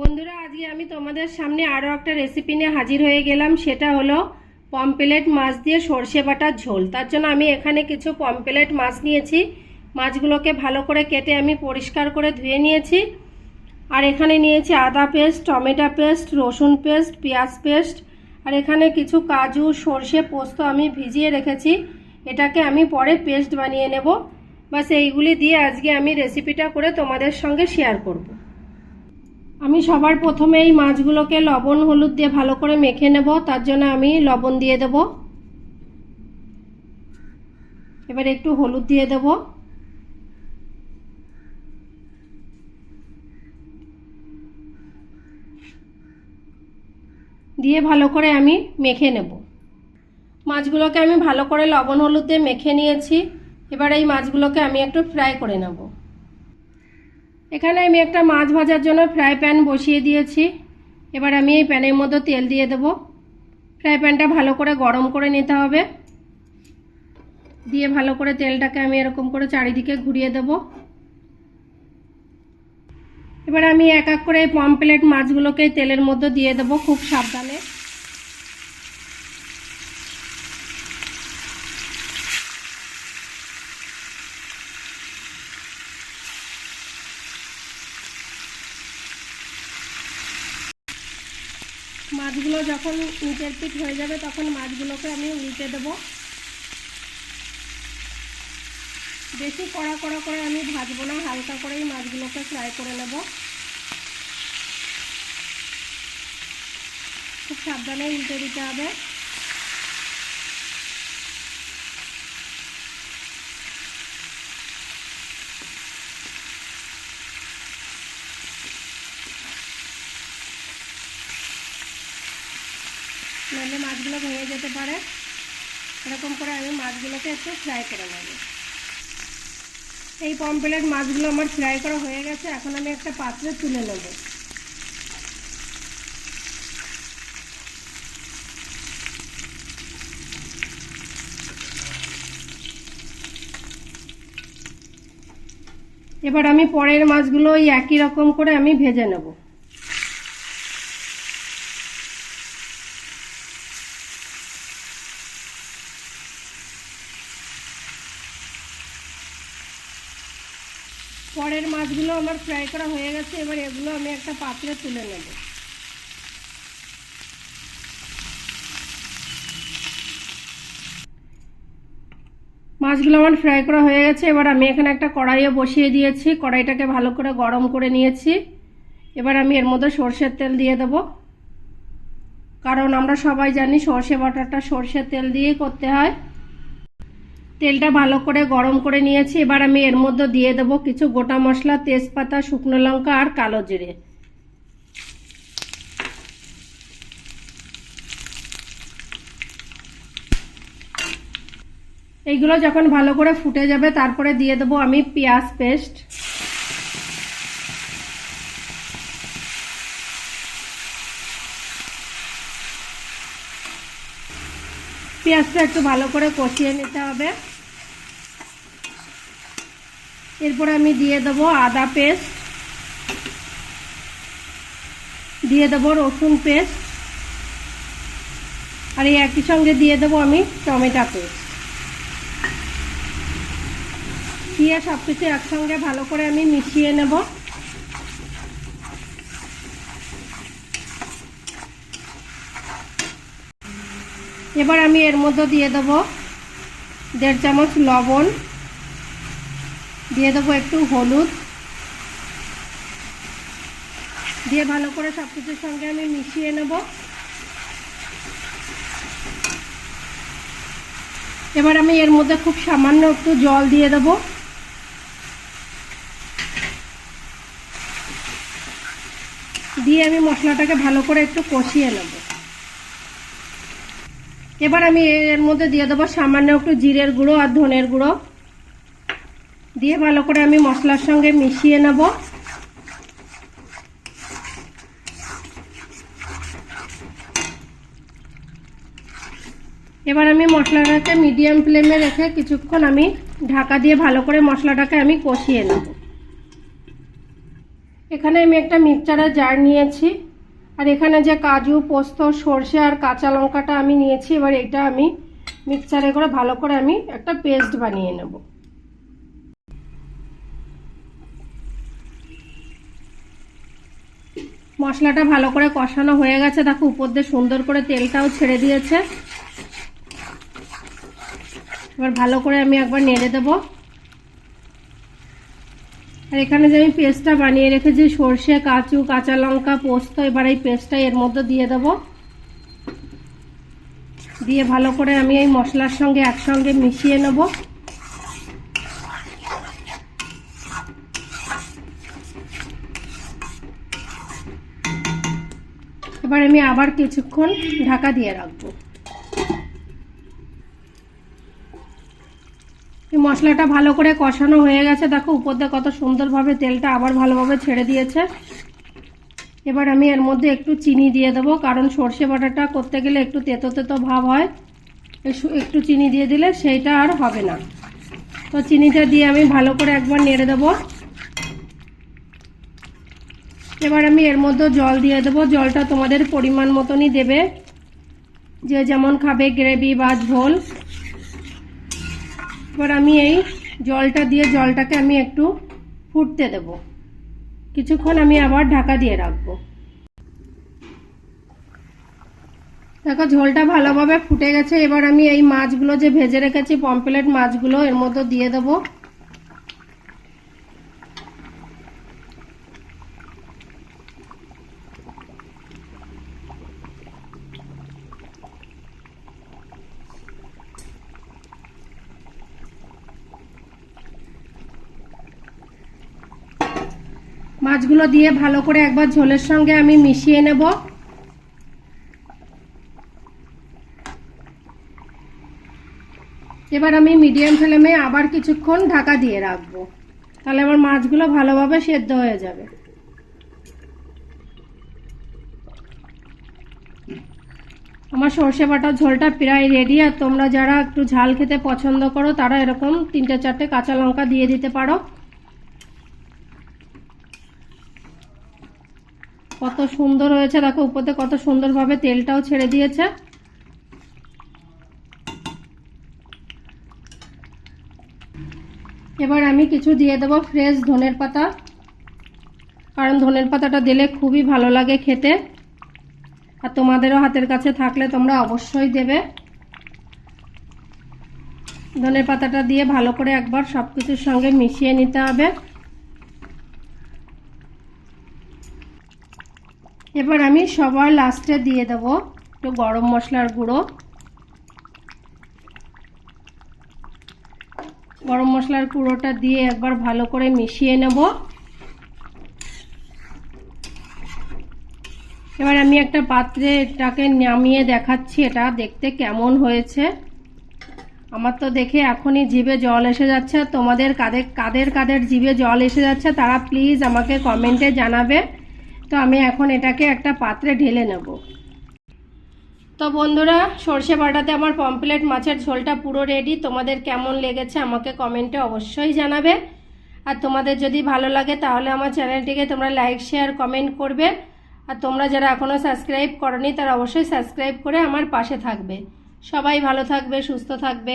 বন্ধুরা, আজকে আমি তোমাদের সামনে আরও একটা রেসিপি নিয়ে হাজির হয়ে গেলাম। সেটা হলো পমপ্লেট মাছ দিয়ে সর্ষে বাটার ঝোল। তার জন্য আমি এখানে কিছু পমপ্লেট মাছ নিয়েছি। মাছগুলোকে ভালো করে কেটে আমি পরিষ্কার করে ধুয়ে নিয়েছি। আর এখানে নিয়েছি আদা পেস্ট, টমেটো পেস্ট, রসুন পেস্ট, পেঁয়াজ পেস্ট। আর এখানে কিছু কাজু, সর্ষে পোস্ত আমি ভিজিয়ে রেখেছি। এটাকে আমি পরে পেস্ট বানিয়ে নেব। বাস এইগুলি দিয়ে আজকে আমি রেসিপিটা করে তোমাদের সঙ্গে শেয়ার করব। আমি সবার প্রথমে এই মাছগুলোকে লবণ, হলুদ দিয়ে ভালো করে মেখে নেব, তার জন্য আমি লবণ দিয়ে দেব। এবার একটু হলুদ দিয়ে দেব। দিয়ে ভালো করে আমি মেখে নেব। মাছগুলোকে আমি ভালো করে লবণ, হলুদ দিয়ে মেখে নিয়েছি। এবার এই মাছগুলোকে আমি একটু ফ্রাই করে নেব। এখানে আমি একটা মাছ ভাজার জন্য ফ্রাই প্যান বসিয়ে দিয়েছি। এবার আমি এই প্যানের মধ্যে তেল দিয়ে দেব। ফ্রাই প্যানটা ভালো করে গরম করে নিতে হবে। দিয়ে ভালো করে তেলটাকে আমি এরকম করে চারিদিকে ঘুরিয়ে দেব। এবার আমি এক এক করে এই পমপ্লেট মাছগুলোকে তেলের মধ্যে দিয়ে দেব খুব সাবধানে। মাছগুলো যখন নিচের পিঠ হয়ে যাবে, তখন মাছগুলোকে আমি উল্টে দেব। বেশি কড়া কড়া করে আমি ভাজবো না, হালকা করেই মাছগুলোকে ফ্রাই করে নেব। খুব সাবধানে উল্টে দিতে হবে। নাহলে মাছগুলো ভেঙে যেতে পারে। এরকম করে আমি মাছগুলোকে একটু ফ্রাই করে নেব। এই পমপ্লেট মাছগুলো আমার ফ্রাই করা হয়ে গেছে, এখন আমি একটা পাত্রে তুলে নেব। এবার আমি পরের মাছগুলো ওই একই রকম করে আমি ভেজে নেব। পরের মাছগুলো আমার ফ্রাই করা হয়ে গেছে, এবার এগুলো আমি একটা পাত্রে তুলে নেব। মাছগুলো আমার ফ্রাই করা হয়ে গেছে, এবার আমি এখানে একটা কড়াইয়ে বসিয়ে দিয়েছি, কড়াইটাকে ভালো করে গরম করে নিয়েছি। এবার আমি এর মধ্যে সর্ষের তেল দিয়ে দেব। কারণ আমরা সবাই জানি সর্ষে বাটারটা সর্ষের তেল দিয়েই করতে হয়। তেলটা ভালো করে গরম করে নিয়েছি। এবার আমি এর মধ্যে দিয়ে দেব কিছু গোটা মশলা, তেজপাতা, শুকনো লঙ্কা আর কালো জিরে। এইগুলো যখন ভালো করে ফুটে যাবে, তারপরে দিয়ে দেবো আমি পেঁয়াজ পেস্ট। পেঁয়াজটা একটু ভালো করে কষিয়ে নিতে হবে। এরপর আমি দিয়ে দেবো আদা পেস্ট। দিয়ে দেবো রসুন পেস্ট। আর এই একই সঙ্গে দিয়ে দেবো আমি টমেটো পেস্ট। দিয়ে সব কিছু একসঙ্গে ভালো করে আমি মিশিয়ে নেব। এবার আমি এর মধ্যে দিয়ে দেব দেড় চামচ লবণ, দিয়ে দেবো একটু হলুদ। দিয়ে ভালো করে সব কিছুর সঙ্গে আমি মিশিয়ে নেব। এবার আমি এর মধ্যে খুব সামান্য একটু জল দিয়ে দেব। দিয়ে আমি মশলাটাকে ভালো করে একটু কষিয়ে নেব। এবার আমি এর মধ্যে দিয়ে দেবো সামান্য একটু জিরের গুঁড়ো আর ধনের গুঁড়ো। দিয়ে ভালো করে আমি মশলার সঙ্গে মিশিয়ে নেব। এবার আমি মশলাটাকে মিডিয়াম ফ্লেমে রেখে কিছুক্ষণ আমি ঢাকা দিয়ে ভালো করে মশলাটাকে আমি কষিয়ে নেব। এখানে আমি একটা মিক্সচারের জার নিয়েছি। আর এখানে যে কাজু, পোস্ত, সর্ষে আর কাঁচা লঙ্কাটা আমি নিয়েছি, এবার এটা আমি মিক্সচারে করে ভালো করে আমি একটা পেস্ট বানিয়ে নেব। মশলাটা ভালো করে কষানো হয়ে গেছে। দেখো, উপর দিয়ে সুন্দর করে তেলটাও ছেড়ে দিয়েছে। এবার ভালো করে আমি একবার নেড়ে দেবো। আর এখানে যে আমি পেস্টটা বানিয়ে রেখেছি, সর্ষে কাঁচু কাঁচা লঙ্কা, পোস্ত, এবার এই পেস্টটা এর মধ্যে দিয়ে দেবো। দিয়ে ভালো করে আমি এই মশলার সঙ্গে একসঙ্গে মিশিয়ে নেব। এবার আমি আবার কিছুক্ষণ ঢাকা দিয়ে রাখব। মশলাটা ভালো করে কষানো হয়ে গেছে। দেখো উপর দিয়ে কত সুন্দরভাবে তেলটা আবার ভালোভাবে ছেড়ে দিয়েছে। এবার আমি এর মধ্যে একটু চিনি দিয়ে দেবো, কারণ সর্ষে বাটাটা করতে গেলে একটু তেতো তেতো ভাব হয়। একটু চিনি দিয়ে দিলে সেইটা আর হবে না। তো চিনিটা দিয়ে আমি ভালো করে একবার নেড়ে দেবো। এবার আমি এর মধ্যে জল দিয়ে দেবো। জলটা তোমাদের পরিমাণ মতনই দেবে। যে যেমন খাবে গ্রেভি বা ঝোল। এবার আমি এই জলটা দিয়ে জলটাকে আমি একটু ফুটতে দেব। কিছুক্ষণ আমি আবার ঢাকা দিয়ে রাখব। দেখো, ঝোলটা ভালোভাবে ফুটে গেছে। এবার আমি এই মাছগুলো যে ভেজে রেখেছি পম্পলেট মাছগুলো, এর মধ্যে দিয়ে দেবো। মাছগুলো দিয়ে ভালো করে একবার ঝোলের সঙ্গে আমি মিশিয়ে নেব। এবার আমি মিডিয়াম ফ্লেমে আবার কিছুক্ষণ ঢাকা দিয়ে রাখব। তাহলে আমার মাছগুলো ভালোভাবে সেদ্ধ হয়ে যাবে। আমার সর্ষে বাটার ঝোলটা প্রায় রেডি আর তোমরা যারা একটু ঝাল খেতে পছন্দ করো, তারা এরকম তিনটে চারটে কাঁচা লঙ্কা দিয়ে দিতে পারো। কত সুন্দর হয়েছে, দেখো উপরে কত সুন্দরভাবে তেলটাও ছেড়ে দিয়েছে। এবার আমি কিছু দিয়ে দেবো ফ্রেশ ধনের পাতা। কারণ ধনের পাতাটা দিলে খুবই ভালো লাগে খেতে। আর তোমাদেরও হাতের কাছে থাকলে তোমরা অবশ্যই দেবে। ধনের পাতাটা দিয়ে ভালো করে একবার সব কিছুর সঙ্গে মিশিয়ে নিতে হবে। এবার আমি সবার লাস্টে দিয়ে দেব একটু গরম মশলার গুঁড়ো। গরম মশলার গুঁড়োটা দিয়ে একবার ভালো করে মিশিয়ে নেব। এবার আমি একটা পাত্রে এটাকে নামিয়ে দেখাচ্ছি, এটা দেখতে কেমন হয়েছে। আমার তো দেখে এখনই জিভে জল এসে যাচ্ছে। তোমাদের কাদের কাদের কাদের জিভে জল এসে যাচ্ছে, তারা প্লিজ আমাকে কমেন্টে জানাবে। তো আমি এখন এটাকে একটা পাত্রে ঢেলে নেব। তো বন্ধুরা, সর্ষে বাটাতে আমার পমপ্লেট মাছের ঝোলটা পুরো রেডি তোমাদের কেমন লেগেছে আমাকে কমেন্টে অবশ্যই জানাবে। আর তোমাদের যদি ভালো লাগে তাহলে আমার চ্যানেলটিকে তোমরা লাইক শেয়ার কমেন্ট করবে। আর তোমরা যারা এখনও সাবস্ক্রাইব করনি তারা অবশ্যই সাবস্ক্রাইব করে আমার পাশে থাকবে। সবাই ভালো থাকবে, সুস্থ থাকবে।